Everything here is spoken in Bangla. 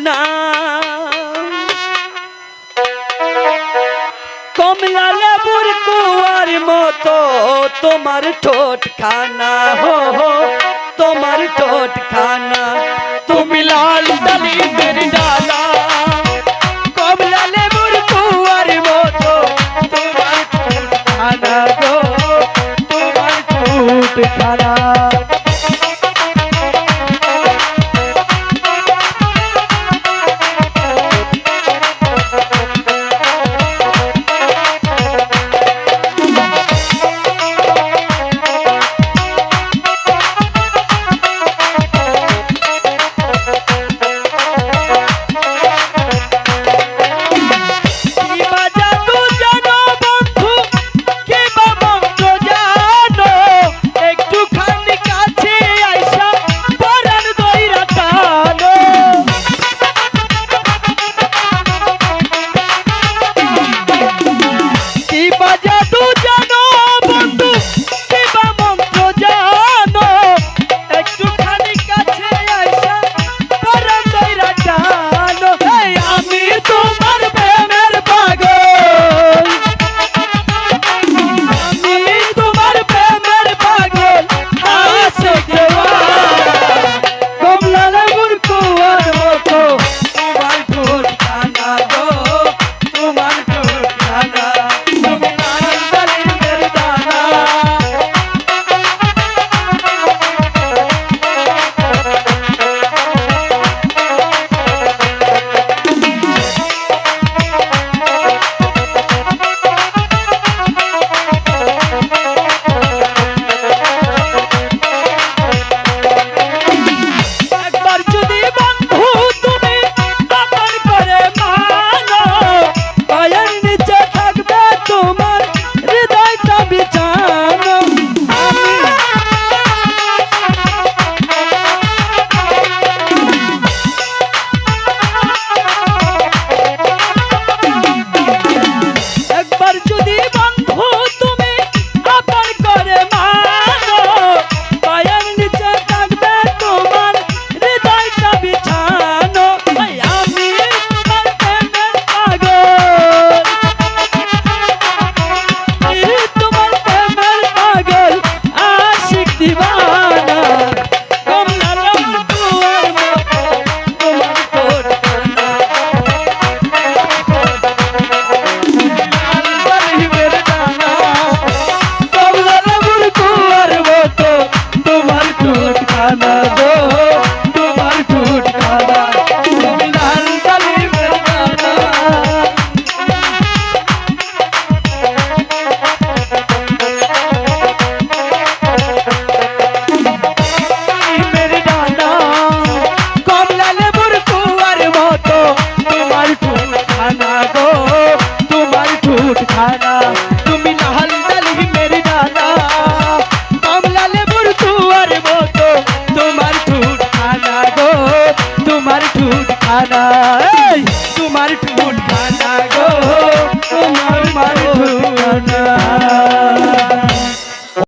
ঠিকানা কমলা লেবুর কুয়ার মতো তোমার ঠোঁট খানা হো তোমার ঠোঁট খানা बहाना। तुम लाल दल ही मेरे दादा कमला ले बुरतू अरे वो तो तुम्हार ठूट खाना गो, तुम्हार ठूट खाना। तुम्हार ठूट खाना।